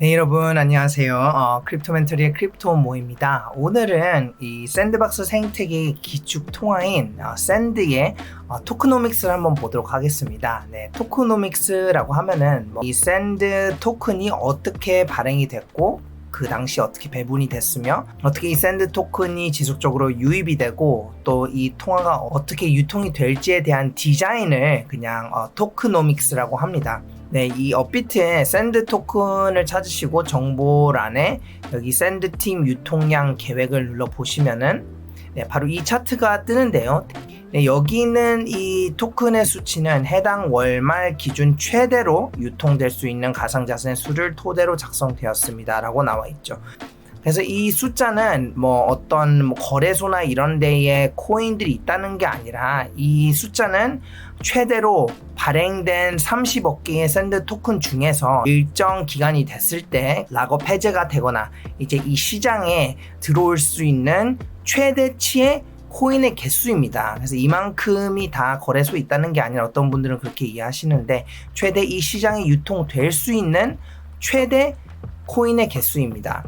네, 여러분 안녕하세요. 어, 크립토멘토리의 크립토 모입니다. 오늘은 이 샌드박스 생태계의 기축 통화인 어, 샌드의 어, 토크노믹스를 한번 보도록 하겠습니다. 네, 토크노믹스라고 하면은 뭐 이 샌드 토큰이 어떻게 발행이 됐고 그 당시 어떻게 배분이 됐으며 어떻게 이 샌드 토큰이 지속적으로 유입이 되고 또 이 통화가 어떻게 유통이 될지에 대한 디자인을 그냥 어, 토크노믹스라고 합니다. 네, 이 업비트의 샌드 토큰을 찾으시고 정보란에 여기 샌드 팀 유통량 계획을 눌러 보시면은 네, 바로 이 차트가 뜨는데요. 네, 여기 있는 이 토큰의 수치는 해당 월말 기준 최대로 유통될 수 있는 가상자산의 수를 토대로 작성되었습니다 라고 나와 있죠. 그래서 이 숫자는 뭐 어떤 뭐 거래소나 이런 데에 코인들이 있다는 게 아니라 이 숫자는 최대로 발행된 30억 개의 샌드 토큰 중에서 일정 기간이 됐을 때 락업 해제가 되거나 이제 이 시장에 들어올 수 있는 최대치의 코인의 개수입니다. 그래서 이만큼이 다 거래소에 있다는 게 아니라 어떤 분들은 그렇게 이해하시는데 최대 이 시장에 유통될 수 있는 최대 코인의 개수입니다.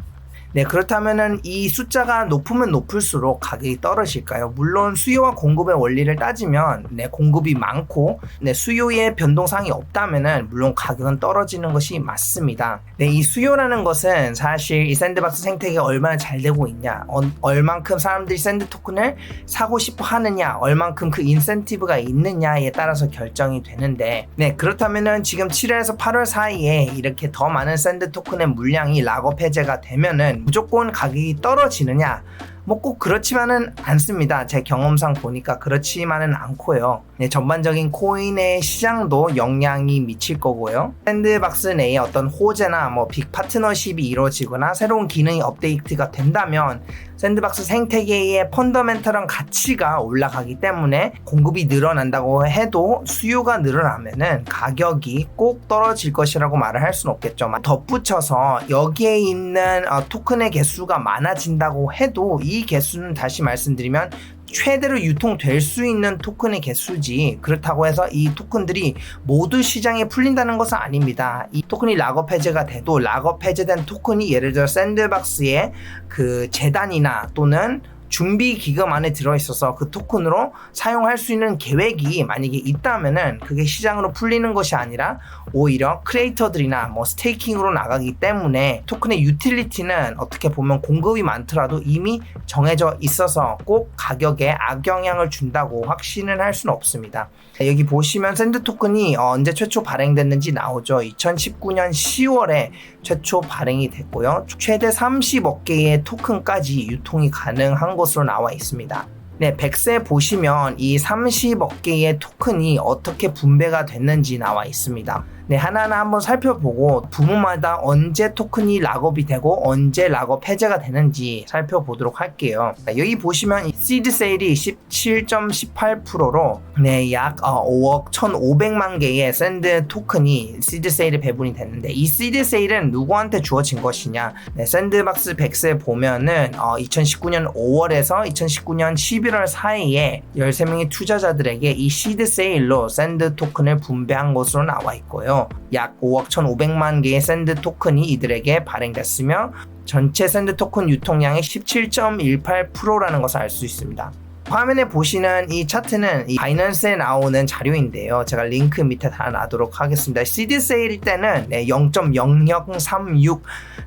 네, 그렇다면은 이 숫자가 높으면 높을수록 가격이 떨어질까요? 물론 수요와 공급의 원리를 따지면 네, 공급이 많고 네, 수요의 변동상이 없다면은 물론 가격은 떨어지는 것이 맞습니다. 네, 이 수요라는 것은 사실 이 샌드박스 생태계가 얼마나 잘 되고 있냐, 어, 얼만큼 사람들이 샌드 토큰을 사고 싶어 하느냐, 얼만큼 그 인센티브가 있느냐에 따라서 결정이 되는데, 네, 그렇다면은 지금 7월에서 8월 사이에 이렇게 더 많은 샌드 토큰의 물량이 락업 해제가 되면은 무조건 가격이 떨어지느냐 뭐 꼭 그렇지만은 않습니다. 제 경험상 보니까 그렇지만은 않고요. 네, 전반적인 코인의 시장도 영향이 미칠 거고요. 샌드박스 내에 어떤 호재나 뭐 빅 파트너십이 이루어지거나 새로운 기능이 업데이트가 된다면 샌드박스 생태계의 펀더멘털한 가치가 올라가기 때문에 공급이 늘어난다고 해도 수요가 늘어나면은 가격이 꼭 떨어질 것이라고 말을 할 수는 없겠죠. 덧붙여서 여기에 있는 어, 토큰의 개수가 많아진다고 해도 이 개수는 다시 말씀드리면 최대로 유통될 수 있는 토큰의 개수지 그렇다고 해서 이 토큰들이 모두 시장에 풀린다는 것은 아닙니다. 이 토큰이 락업 해제가 돼도 락업 해제된 토큰이 예를 들어 샌드박스의 그 재단이나 또는 준비 기금 안에 들어있어서 그 토큰으로 사용할 수 있는 계획이 만약에 있다면은 그게 시장으로 풀리는 것이 아니라 오히려 크리에이터들이나 뭐 스테이킹으로 나가기 때문에 토큰의 유틸리티는 어떻게 보면 공급이 많더라도 이미 정해져 있어서 꼭 가격에 악영향을 준다고 확신을 할 수는 없습니다. 여기 보시면 샌드 토큰이 언제 최초 발행됐는지 나오죠. 2019년 10월에 최초 발행이 됐고요. 최대 30억 개의 토큰까지 유통이 가능한 것으로 나와 있습니다. 네, 백세 보시면 이 30억 개의 토큰이 어떻게 분배가 됐는지 나와 있습니다. 네, 하나하나 한번 살펴보고 부문마다 언제 토큰이 락업이 되고 언제 락업 해제가 되는지 살펴보도록 할게요. 네, 여기 보시면 시드 세일이 17.18%로 네, 약 5억 어, 1,500만 개의 샌드 토큰이 시드 세일에 배분이 됐는데 이 시드 세일은 누구한테 주어진 것이냐? 네, 샌드박스 100세 보면은 어, 2019년 5월에서 2019년 11월 사이에 13명의 투자자들에게 이 시드 세일로 샌드 토큰을 분배한 것으로 나와 있고요. 약 5억 1,500만 개의 샌드 토큰이 이들에게 발행됐으며 전체 샌드 토큰 유통량의 17.18%라는 것을 알 수 있습니다. 화면에 보시는 이 차트는 이 바이낸스에 나오는 자료인데요. 제가 링크 밑에 달아놔도록 하겠습니다. 시드 세일 때는 네, 0.0036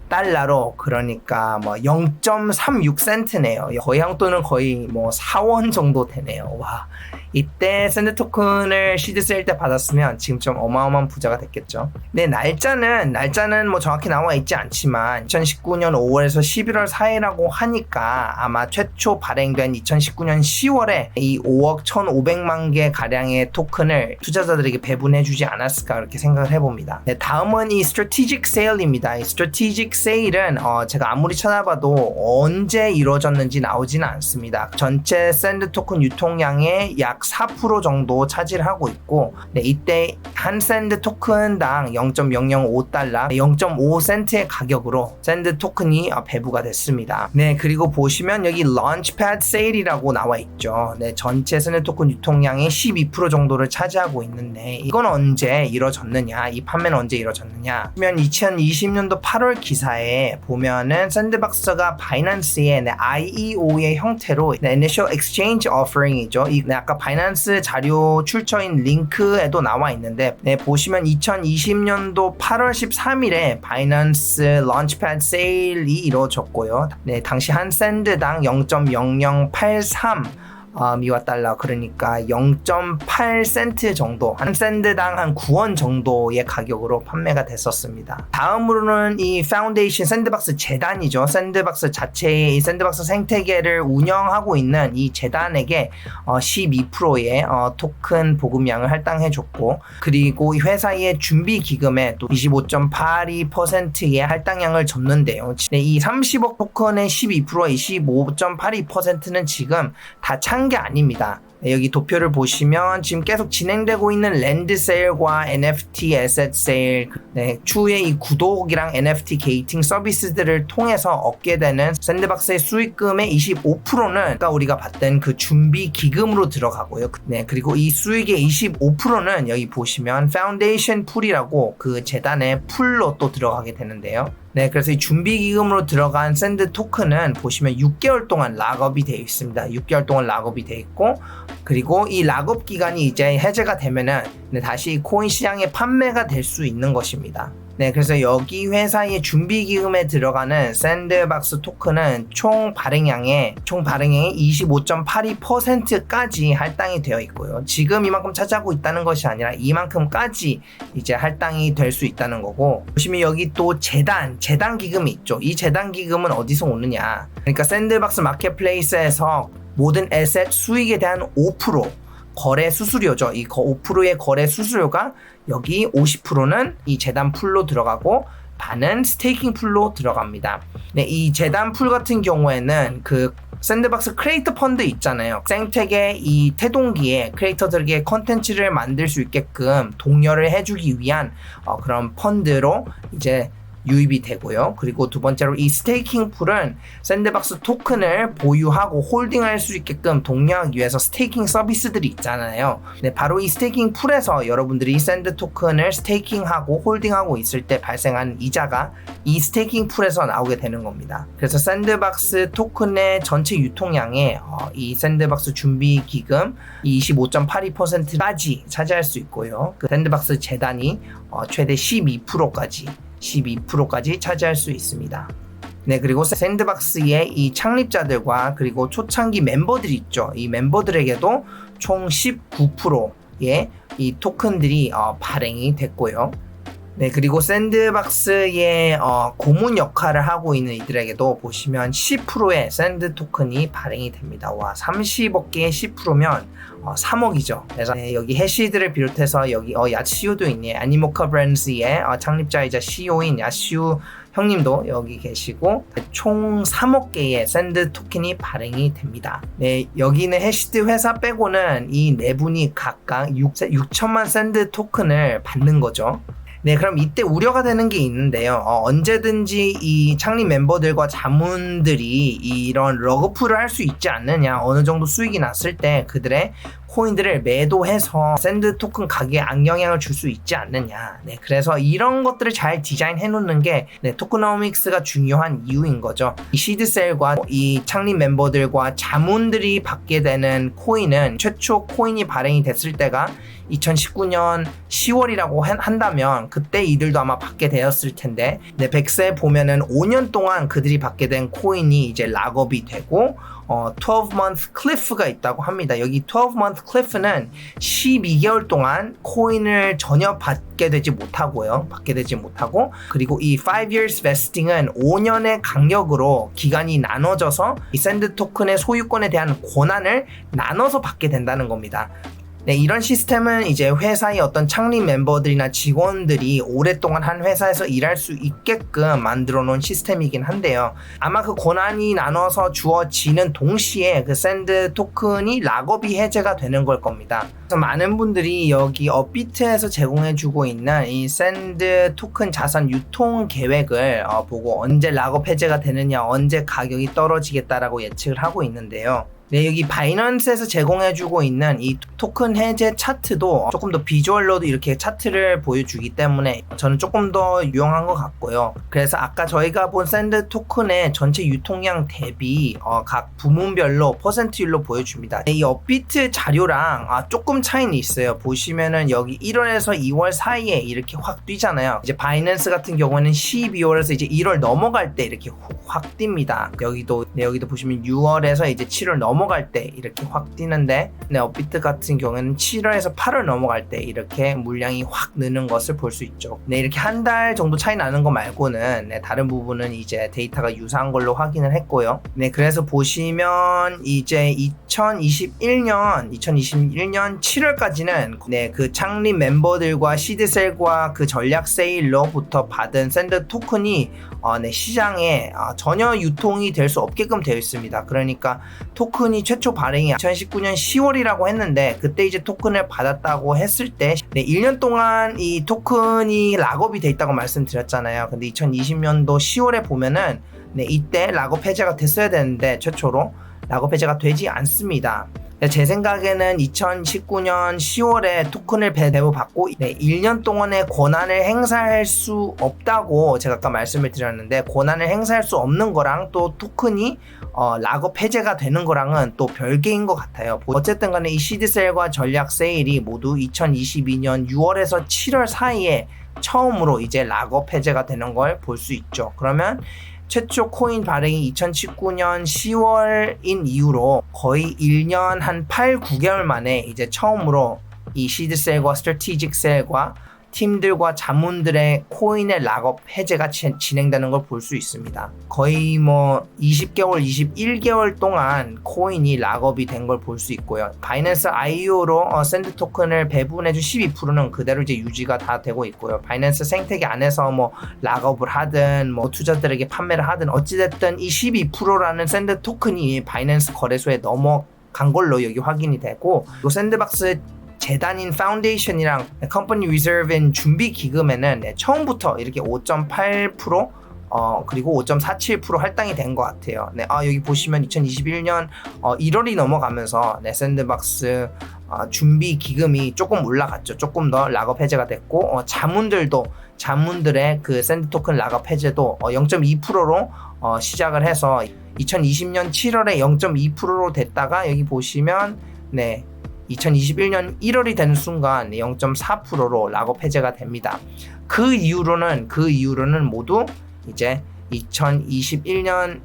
달러로 그러니까 뭐 0.36 센트네요. 거의 한 돈은 거의 뭐 4원 정도 되네요. 와. 이때 샌드 토큰을 시드 세일 때 받았으면 지금 좀 어마어마한 부자가 됐겠죠. 네, 날짜는 날짜는 뭐 정확히 나와 있지 않지만 2019년 5월에서 11월 사이라고 하니까 아마 최초 발행된 2019년 10월에 이 5억 1,500만 개 가량의 토큰을 투자자들에게 배분해 주지 않았을까 그렇게 생각을 해봅니다. 네, 다음은 이 strategic sale입니다. 이 strategic sale은 어, 제가 아무리 찾아봐도 언제 이루어졌는지 나오지는 않습니다. 전체 샌드 토큰 유통량의 약 약4% 정도 차지를 하고 있고 네, 이때 한 샌드 토큰당 0.005달러 0.5센트의 가격으로 샌드 토큰이 배부가 됐습니다. 네 그리고 보시면 여기 launchpad sale이라고 나와 있죠. 네, 전체 토큰 유통량의 12% 정도를 차지하고 있는데 이건 언제 이뤄졌느냐? 이 판매는 언제 이뤄졌느냐? 보면 2020년도 8월 기사에 보면은 샌드박스가 바이낸스의 네, IEO의 형태로 네, Initial Exchange Offering이죠. 이 네, 아까 바이낸스 자료 출처인 링크에도 나와 있는데 네, 보시면 2020년도 8월 13일에 바이낸스 런치패드 세일이 이루어졌고요. 네, 당시 한 샌드당 0.0083 어, 미화 달러 그러니까 0.8센트 정도 한 샌드당 한 9원 정도의 가격으로 판매가 됐었습니다. 다음으로는 이 파운데이션 샌드박스 재단이죠. 샌드박스 자체의 이 샌드박스 생태계를 운영하고 있는 이 재단에게 어, 12%의 어, 토큰 보급량을 할당해 줬고 그리고 이 회사의 준비 기금에 또 25.82%의 할당량을 줬는데요. 네, 이 30억 토큰의 12%의 25.82%는 지금 다 찬게 아닙니다. 네, 여기 도표를 보시면 지금 계속 진행되고 있는 랜드 세일과 NFT 에셋 세일, 네, 추후에 이 구독이랑 NFT 게이팅 서비스들을 통해서 얻게 되는 샌드박스의 수익금의 25%는 아까 우리가 봤던 그 준비 기금으로 들어가고요. 네, 그리고 이 수익의 25%는 여기 보시면 파운데이션 풀이라고 그 재단의 풀로 또 들어가게 되는데요. 네, 그래서 이 준비 기금으로 들어간 샌드 토큰은 보시면 6개월 동안 락업이 되어 있습니다. 6개월 동안 락업이 되어 있고 그리고 이 락업 기간이 이제 해제가 되면은 네, 다시 코인 시장에 판매가 될 수 있는 것입니다. 네, 그래서 여기 회사의 준비 기금에 들어가는 샌드박스 토큰은 총 발행량의 총 발행량의 25.82%까지 할당이 되어 있고요. 지금 이만큼 차지하고 있다는 것이 아니라 이만큼까지 이제 할당이 될 수 있다는 거고 보시면 여기 또 재단 재단 기금이 있죠. 이 재단 기금은 어디서 오느냐? 그러니까 샌드박스 마켓플레이스에서 모든 에셋 수익에 대한 5% 거래 수수료죠. 이 5%의 거래 수수료가 여기 50%는 이 재단 풀로 들어가고 반은 스테이킹 풀로 들어갑니다. 네, 이 재단 풀 같은 경우에는 그 샌드박스 크리에이터 펀드 있잖아요. 생태계 이 태동기에 크리에이터들에게 컨텐츠를 만들 수 있게끔 독려를 해주기 위한 어, 그런 펀드로 이제 유입이 되고요. 그리고 두 번째로 이 스테이킹 풀은 샌드박스 토큰을 보유하고 홀딩할 수 있게끔 독려하기 위해서 스테이킹 서비스들이 있잖아요. 네, 바로 이 스테이킹 풀에서 여러분들이 샌드 토큰을 스테이킹하고 홀딩하고 있을 때 발생하는 이자가 이 스테이킹 풀에서 나오게 되는 겁니다. 그래서 샌드박스 토큰의 전체 유통량에 어, 이 샌드박스 준비 기금 25.82%까지 차지할 수 있고요. 그 샌드박스 재단이 어, 최대 12%까지 12%까지 차지할 수 있습니다. 네, 그리고 샌드박스의 이 창립자들과 그리고 초창기 멤버들이 있죠. 이 멤버들에게도 총 19%의 이 토큰들이 어, 발행이 됐고요. 네, 그리고 샌드박스의 어, 고문 역할을 하고 있는 이들에게도 보시면 10%의 샌드 토큰이 발행이 됩니다. 와, 30억 개의 10%면 어, 3억이죠. 그래서 네, 여기 해시들을 비롯해서 여기 어, 야시우도 있네. 애니모카 브랜드의 어, 창립자이자 CEO인 야시우 형님도 여기 계시고 총 3억 개의 샌드 토큰이 발행이 됩니다. 네, 여기는 해시드 회사 빼고는 이 네 분이 각각 6, 6천만 샌드 토큰을 받는 거죠. 네, 그럼 이때 우려가 되는 게 있는데요. 어, 언제든지 이 창립 멤버들과 자문들이 이런 러그풀을 할 수 있지 않느냐, 어느 정도 수익이 났을 때 그들의 코인들을 매도해서 샌드 토큰 가격에 악영향을 줄 수 있지 않느냐. 네, 그래서 이런 것들을 잘 디자인해 놓는 게 네, 토크노믹스가 중요한 이유인 거죠. 이 시드셀과 이 창립 멤버들과 자문들이 받게 되는 코인은 최초 코인이 발행이 됐을 때가 2019년 10월이라고 한다면 그때 이들도 아마 받게 되었을 텐데 네, 백세 보면은 5년 동안 그들이 받게 된 코인이 이제 락업이 되고 어, 12month cliff가 있다고 합니다. 여기 12month cliff는 12개월 동안 코인을 전혀 받게 되지 못하고요. 받게 되지 못하고 그리고 이 5 years vesting은 5년의 강력으로 기간이 나눠져서 이 샌드 토큰의 소유권에 대한 권한을 나눠서 받게 된다는 겁니다. 네, 이런 시스템은 이제 회사의 어떤 창립 멤버들이나 직원들이 오랫동안 한 회사에서 일할 수 있게끔 만들어 놓은 시스템이긴 한데요. 아마 그 권한이 나눠서 주어지는 동시에 그 샌드 토큰이 락업이 해제가 되는 걸 겁니다. 그래서 많은 분들이 여기 업비트에서 제공해주고 있는 이 샌드 토큰 자산 유통 계획을 어, 보고 언제 락업 해제가 되느냐, 언제 가격이 떨어지겠다라고 예측을 하고 있는데요. 네, 여기 바이넌스에서 제공해주고 있는 이 토큰 해제 차트도 조금 더 비주얼로도 이렇게 차트를 보여주기 때문에 저는 조금 더 유용한 것 같고요. 그래서 아까 저희가 본 샌드 토큰의 전체 유통량 대비 어, 각 부문별로 퍼센트율로 보여줍니다. 이 업비트 자료랑 아, 조금 차이는 있어요. 보시면은 여기 1월에서 2월 사이에 이렇게 확 뛰잖아요. 이제 바이낸스 같은 경우는 12월에서 이제 1월 넘어갈 때 이렇게 확 뜁니다. 여기도 네, 여기도 보시면 6월에서 이제 7월 넘어 갈 때 이렇게 확 뛰는데 네, 업비트 같은 경우는 7월에서 8월 넘어갈 때 이렇게 물량이 확 느는 것을 볼 수 있죠. 네, 이렇게 한 달 정도 차이 나는 거 말고는 네, 다른 부분은 이제 데이터가 유사한 걸로 확인을 했고요. 네, 그래서 보시면 이제 2021년 2021년 7월까지는 네, 그 창립 멤버들과 시드셀과 그 전략 세일로부터 받은 샌드 토큰이 어, 네, 시장에 어, 전혀 유통이 될 수 없게끔 되어 있습니다. 그러니까 토큰 이 최초 발행이 2019년 10월이라고 했는데 그때 이제 토큰을 받았다고 했을 때 네, 1년 동안 이 토큰이 락업이 돼 있다고 말씀드렸잖아요. 근데 2020년도 10월에 보면은 네, 이때 락업 해제가 됐어야 되는데 최초로 락업 해제가 되지 않습니다. 제 생각에는 2019년 10월에 토큰을 배부받고 네, 1년 동안의 권한을 행사할 수 없다고 제가 아까 말씀을 드렸는데 권한을 행사할 수 없는 거랑 또 토큰이 어, 락업 해제가 되는 거랑은 또 별개인 것 같아요. 어쨌든 간에 이 시드셀과 전략 세일이 모두 2022년 6월에서 7월 사이에 처음으로 이제 락업 해제가 되는 걸 볼 수 있죠. 그러면 최초 코인 발행이 2019년 10월인 이후로 거의 1년 한 8, 9개월 만에 이제 처음으로 이 시드셀과 스트레티직 셀과 팀들과 자문들의 코인의 락업 해제가 치, 진행되는 걸 볼 수 있습니다. 거의 뭐 20개월, 21개월 동안 코인이 락업이 된 걸 볼 수 있고요. 바이낸스 IO로 어, 샌드 토큰을 배분해준 12%는 그대로 이제 유지가 다 되고 있고요. 바이낸스 생태계 안에서 뭐 락업을 하든 뭐 투자들에게 판매를 하든 어찌됐든 이 12%라는 샌드 토큰이 바이낸스 거래소에 넘어 간 걸로 여기 확인이 되고 또 샌드박스 재단인 파운데이션이랑 컴퍼니 리저브인 준비 기금에는 네, 처음부터 이렇게 5.8% 어, 그리고 5.47% 할당이 된 것 같아요. 네, 아, 여기 보시면 2021년 어, 1월이 넘어가면서 네, 샌드박스 어, 준비 기금이 조금 올라갔죠. 조금 더 락업 해제가 됐고, 어, 자문들도, 자문들의 그 샌드 토큰 락업 해제도 어, 0.2%로 어, 시작을 해서 2020년 7월에 0.2%로 됐다가 여기 보시면, 네, 2021년 1월이 되는 순간 0.4%로 락업 해제가 됩니다. 그 이후로는 그 이후로는 모두 이제 2021년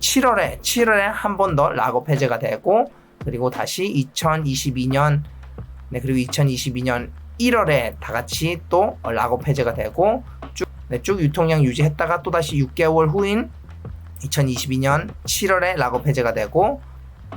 7월에 7월에 한 번 더 락업 해제가 되고 그리고 다시 2022년 네 그리고 2022년 1월에 다 같이 또 락업 해제가 되고 쭉, 네, 쭉 유통량 유지했다가 또 다시 6개월 후인 2022년 7월에 락업 해제가 되고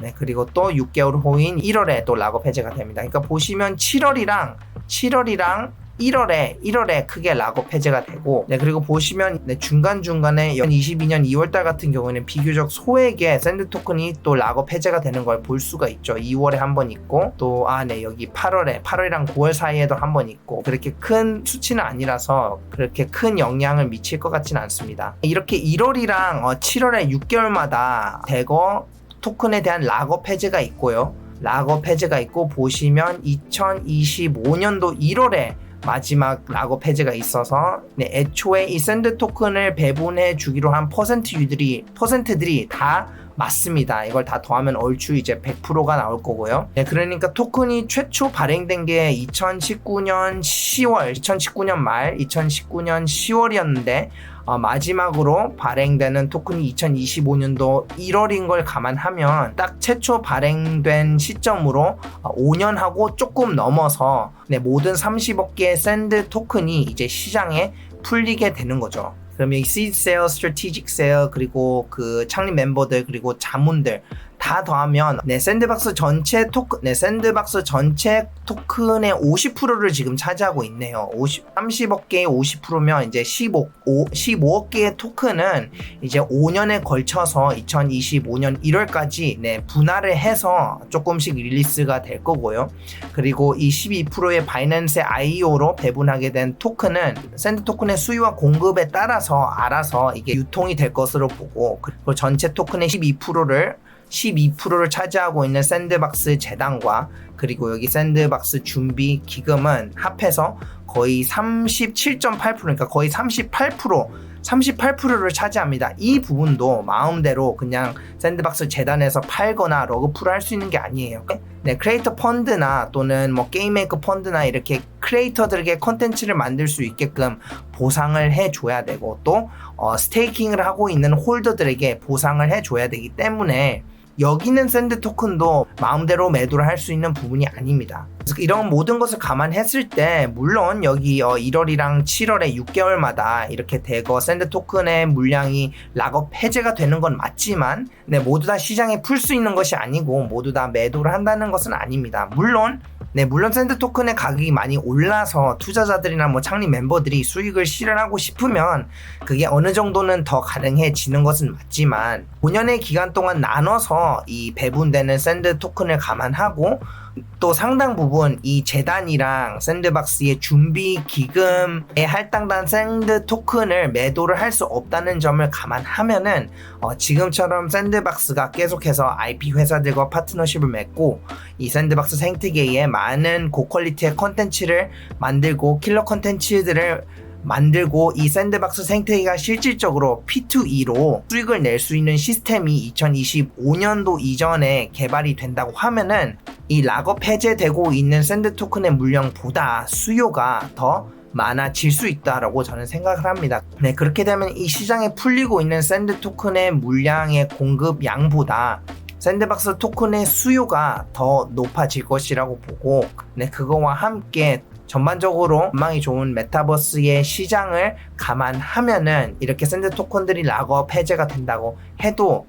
네, 그리고 또 6개월 후인 1월에 또 락업 해제가 됩니다. 그러니까 보시면 7월이랑 7월이랑 1월에 1월에 크게 락업 해제가 되고 네 그리고 보시면 네, 중간 중간에 2022년 2월달 같은 경우에는 비교적 소액의 샌드 토큰이 또 락업 해제가 되는 걸 볼 수가 있죠. 2월에 한 번 있고 또 아 네 여기 8월에 8월이랑 9월 사이에도 한 번 있고 그렇게 큰 수치는 아니라서 그렇게 큰 영향을 미칠 것 같지는 않습니다. 이렇게 1월이랑 어, 7월에 6개월마다 대거 토큰에 대한 락업 해제가 있고요. 락업 해제가 있고 보시면 2025년도 1월에 마지막 락업 해제가 있어서 네, 애초에 이 샌드 토큰을 배분해 주기로 한 퍼센트들이 퍼센트들이 다 맞습니다. 이걸 다 더하면 얼추 이제 100%가 나올 거고요. 네, 그러니까 토큰이 최초 발행된 게 2019년 10월, 2019년 말, 2019년 10월이었는데 어, 마지막으로 발행되는 토큰이 2025년도 1월인 걸 감안하면 딱 최초 발행된 시점으로 5년하고 어, 조금 넘어서 네, 모든 30억 개의 샌드 토큰이 이제 시장에 풀리게 되는 거죠. 그러면 이 seed sale, strategic sale 그리고 그 창립 member들 그리고 자문들 다 더하면 네 샌드박스 전체 토큰 네 샌드박스 전체 토큰의 50%를 지금 차지하고 있네요. 50 30억 개의 50%면 이제 15 5, 15억 개의 토큰은 이제 5년에 걸쳐서 2025년 1월까지 네 분할을 해서 조금씩 릴리스가 될 거고요. 그리고 이 12%의 바이낸스 IO로 배분하게 된 토큰은 샌드 토큰의 수요와 공급에 따라서 알아서 이게 유통이 될 것으로 보고 그리고 전체 토큰의 12%를 12%를 차지하고 있는 샌드박스 재단과 그리고 여기 샌드박스 준비 기금은 합해서 거의 37.8% 그러니까 거의 38% 38%를 차지합니다. 이 부분도 마음대로 그냥 샌드박스 재단에서 팔거나 러그풀을 할수 있는 게 아니에요. 네, 크리에이터 펀드나 또는 뭐 게임메이커 펀드나 이렇게 크리에이터들에게 컨텐츠를 만들 수 있게끔 보상을 해줘야 되고 또 어, 스테이킹을 하고 있는 홀더들에게 보상을 해줘야 되기 때문에 여기는 샌드 토큰도 마음대로 매도를 할 수 있는 부분이 아닙니다. 이런 모든 것을 감안했을 때 물론 여기 어 1월이랑 7월에 6개월마다 이렇게 대거 샌드 토큰의 물량이 락업 해제가 되는 건 맞지만 네, 모두 다 시장에 풀 수 있는 것이 아니고 모두 다 매도를 한다는 것은 아닙니다. 물론 네, 물론 샌드 토큰의 가격이 많이 올라서 투자자들이나 뭐 창립 멤버들이 수익을 실현하고 싶으면 그게 어느 정도는 더 가능해지는 것은 맞지만 5년의 기간 동안 나눠서 이 배분되는 샌드 토큰을 감안하고 또 상당 부분 이 재단이랑 샌드박스의 준비 기금에 할당된 샌드 토큰을 매도를 할 수 없다는 점을 감안하면은 어 지금처럼 샌드박스가 계속해서 IP 회사들과 파트너십을 맺고 이 샌드박스 생태계에 많은 고퀄리티의 컨텐츠를 만들고 킬러 컨텐츠들을 만들고 이 샌드박스 생태계가 실질적으로 P2E로 수익을 낼 수 있는 시스템이 2025년도 이전에 개발이 된다고 하면은 이 락업 해제되고 있는 샌드 토큰의 물량보다 수요가 더 많아질 수 있다라고 저는 생각을 합니다. 네, 그렇게 되면 이 시장에 풀리고 있는 샌드 토큰의 물량의 공급 양보다 샌드박스 토큰의 수요가 더 높아질 것이라고 보고 네, 그거와 함께 전반적으로 전망이 좋은 메타버스의 시장을 감안하면은 이렇게 샌드 토큰들이 락업 해제가 된다고 해도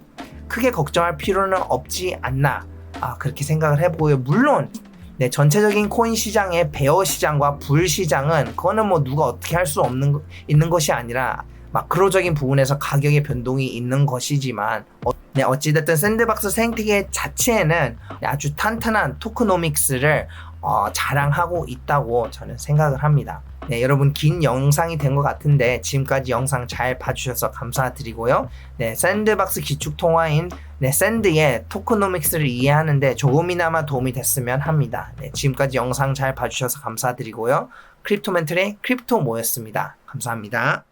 크게 걱정할 필요는 없지 않나 아, 그렇게 생각을 해보고요. 물론 네, 전체적인 코인 시장의 베어 시장과 불 시장은 그거는 뭐 누가 어떻게 할 수 없는 거- 있는 것이 아니라 마크로적인 부분에서 가격의 변동이 있는 것이지만 어, 네, 어찌됐든 샌드박스 생태계 자체에는 아주 탄탄한 토크노믹스를 어, 자랑하고 있다고 저는 생각을 합니다. 네, 여러분 긴 영상이 된 것 같은데 지금까지 영상 잘 봐주셔서 감사드리고요. 네, 샌드박스 기축 통화인 네, 샌드의 토크노믹스를 이해하는데 조금이나마 도움이 됐으면 합니다. 네, 지금까지 영상 잘 봐주셔서 감사드리고요. 크립토멘틀의 크립토 모였습니다. 감사합니다.